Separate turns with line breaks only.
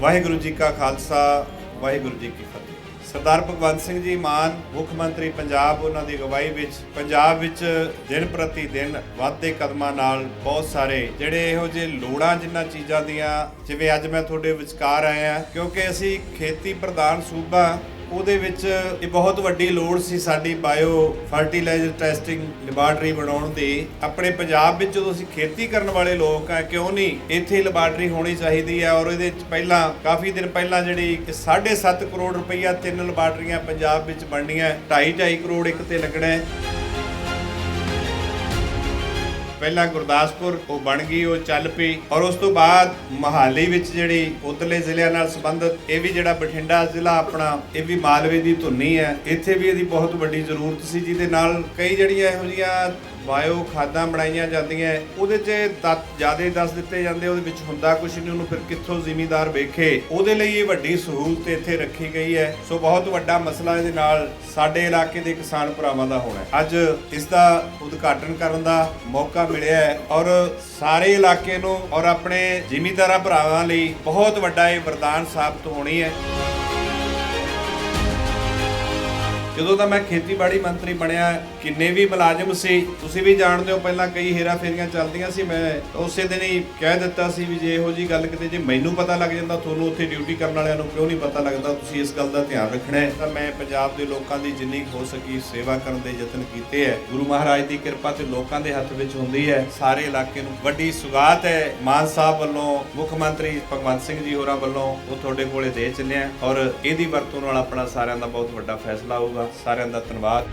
ਵਾਹਿਗੁਰੂ ਜੀ ਕਾ ਖਾਲਸਾ, ਵਾਹਿਗੁਰੂ ਜੀ ਕੀ ਫਤਿਹ। ਸਰਦਾਰ ਭਗਵੰਤ ਸਿੰਘ ਜੀ ਮਾਨ, ਮੁੱਖ ਮੰਤਰੀ ਪੰਜਾਬ, ਉਹਨਾਂ ਦੀ ਅਗਵਾਈ ਵਿੱਚ ਪੰਜਾਬ ਵਿੱਚ ਦਿਨ ਪ੍ਰਤੀ ਦਿਨ ਵਾਧੇ ਕਦਮਾਂ ਨਾਲ ਬਹੁਤ ਸਾਰੇ ਜਿਹੜੇ ਇਹੋ ਜਿਹੇ ਲੋੜਾਂ ਜਿੰਨਾ ਚੀਜ਼ਾਂ ਦੀਆਂ, ਜਿਵੇਂ ਅੱਜ ਮੈਂ ਤੁਹਾਡੇ ਵਿਚਕਾਰ ਆਇਆ, ਕਿਉਂਕਿ ਅਸੀਂ ਖੇਤੀ ਪ੍ਰਧਾਨ ਸੂਬਾ ਉਹਦੇ ਵਿੱਚ ਇਹ ਬਹੁਤ ਵੱਡੀ ਲੋੜ ਸੀ ਸਾਡੀ ਬਾਇਓ ਫਰਟੀਲਾਈਜ਼ਰ ਟੈਸਟਿੰਗ ਲੈਬਾਰਟਰੀ ਬਣਾਉਣ ਦੀ। ਆਪਣੇ ਪੰਜਾਬ ਵਿੱਚ ਜਦੋਂ ਅਸੀਂ ਖੇਤੀ ਕਰਨ ਵਾਲੇ ਲੋਕ ਆ, ਕਿਉਂ ਨਹੀਂ? ਇੱਥੇ ਲੈਬਾਰਟਰੀ ਹੋਣੀ ਚਾਹੀਦੀ ਹੈ ਔਰ ਇਹਦੇ ਵਿੱਚ ਪਹਿਲਾਂ, ਕਾਫੀ ਦਿਨ ਪਹਿਲਾਂ ਜਿਹੜੀ ਕਿ 7.5 ਕਰੋੜ ਰੁਪਈਆ ਤਿੰਨ ਲੈਬਾਰਟਰੀਆਂ ਪੰਜਾਬ ਵਿੱਚ ਬਣਨੀਆਂ 2.5 ਕਰੋੜ ਇੱਕ ਤੇ ਲੱਗਣਾ ਹੈ। ਪਹਿਲਾਂ ਗੁਰਦਾਸਪੁਰ, ਉਹ ਬਣ ਗਈ, ਉਹ ਚੱਲ ਪਈ ਔਰ ਉਸ ਤੋਂ ਬਾਅਦ ਮਹਾਲੀ ਵਿੱਚ ਜਿਹੜੀ ਉਤਲੇ ਜ਼ਿਲ੍ਹਿਆਂ ਨਾਲ ਸੰਬੰਧਿਤ ਇਹ ਵੀ ਜਿਹੜਾ ਬਠਿੰਡਾ ਜ਼ਿਲ੍ਹਾ ਆਪਣਾ, ਇਹ ਵੀ ਮਾਲਵੇ ਦੀ ਧੁੰਨੀ ਹੈ। ਇੱਥੇ ਵੀ ਇਹਦੀ ਬਹੁਤ ਵੱਡੀ ਜ਼ਰੂਰਤ ਸੀ, ਜਿਹਦੇ ਨਾਲ ਕਈ ਜਿਹੜੀਆਂ ਇਹੋ ਜਿਹੀਆਂ ਬਾਇਓ ਖਾਦਾਂ ਬਣਾਈਆਂ ਜਾਂਦੀਆਂ ਉਹਦੇ 'ਚ ਤੱਤ ਜ਼ਿਆਦਾ ਦੱਸ ਦਿੱਤੇ ਜਾਂਦੇ, ਉਹਦੇ ਵਿੱਚ ਹੁੰਦਾ ਕੁਝ ਨਹੀਂ, ਉਹਨੂੰ ਫਿਰ ਕਿੱਥੋਂ ਜ਼ਿਮੀਦਾਰ ਵੇਖੇ? ਉਹਦੇ ਲਈ ਇਹ ਵੱਡੀ ਸਹੂਲਤ ਇੱਥੇ ਰੱਖੀ ਗਈ ਹੈ। ਸੋ ਬਹੁਤ ਵੱਡਾ ਮਸਲਾ ਇਹਦੇ ਨਾਲ ਸਾਡੇ ਇਲਾਕੇ ਦੇ ਕਿਸਾਨ ਭਰਾਵਾਂ ਦਾ ਹੋਣਾ ਅੱਜ ਇਸ ਦਾ ਉਦਘਾਟਨ ਕਰਨ ਦਾ ਮੌਕਾ ਮਿਲਿਆ ਹੈ ਔਰ ਸਾਰੇ ਇਲਾਕੇ ਨੂੰ ਔਰ ਆਪਣੇ ਜ਼ਿਮੀਂਦਾਰਾਂ ਭਰਾਵਾਂ ਲਈ ਬਹੁਤ ਵੱਡਾ ਇਹ ਵਰਦਾਨ ਸਾਬਤ ਹੋਣੀ ਹੈ। ਜਦੋਂ ਤਾਂ ਮੈਂ ਖੇਤੀਬਾੜੀ ਮੰਤਰੀ ਬਣਿਆ, ਕਿੰਨੇ ਵੀ ਮੁਲਾਜ਼ਮ ਸੀ, ਤੁਸੀਂ ਵੀ ਜਾਣਦੇ ਹੋ, ਪਹਿਲਾਂ ਕਈ ਹੇਰਾ ਫੇਰੀਆਂ ਚੱਲਦੀਆਂ ਸੀ, ਮੈਂ ਉਸੇ ਦਿਨ ਹੀ ਕਹਿ ਦਿੱਤਾ ਸੀ ਵੀ ਜੇ ਇਹੋ ਜੀ ਗੱਲ ਕਿਤੇ, ਜੇ ਮੈਨੂੰ ਪਤਾ ਲੱਗ ਜਾਂਦਾ, ਤੁਹਾਨੂੰ ਉੱਥੇ ਡਿਊਟੀ ਕਰਨ ਵਾਲਿਆਂ ਨੂੰ ਕਿਉਂ ਨਹੀਂ ਪਤਾ ਲੱਗਦਾ, ਤੁਸੀਂ ਇਸ ਗੱਲ ਦਾ ਧਿਆਨ ਰੱਖਣਾ ਹੈ। ਤਾਂ ਮੈਂ ਪੰਜਾਬ ਦੇ ਲੋਕਾਂ ਦੀ ਜਿੰਨੀ ਹੋ ਸਕੀ ਸੇਵਾ ਕਰਨ ਦੇ ਯਤਨ ਕੀਤੇ ਹੈ। ਗੁਰੂ ਮਹਾਰਾਜ ਦੀ ਕਿਰਪਾ ਤੇ ਲੋਕਾਂ ਦੇ ਹੱਥ ਵਿੱਚ ਹੁੰਦੀ ਹੈ। ਸਾਰੇ ਇਲਾਕੇ ਨੂੰ ਵੱਡੀ ਸੁਗਾਤ ਹੈ। ਮਾਨ ਸਾਹਿਬ ਵੱਲੋਂ, ਮੁੱਖ ਮੰਤਰੀ ਭਗਵੰਤ ਸਿੰਘ ਜੀ ਹੋਰਾਂ ਵੱਲੋਂ, ਉਹ ਤੁਹਾਡੇ ਕੋਲੇ ਦੇ ਚੱਲਿਆ ਔਰ ਇਹਦੀ ਵਰਤੋਂ ਨਾਲ ਆਪਣਾ ਸਾਰਿਆਂ ਦਾ ਬਹੁਤ ਵੱਡਾ ਫੈਸਲਾ ਹੋਊਗਾ ਸਾਰਿਆਂ ਦਾ ਧੰਨਵਾਦ।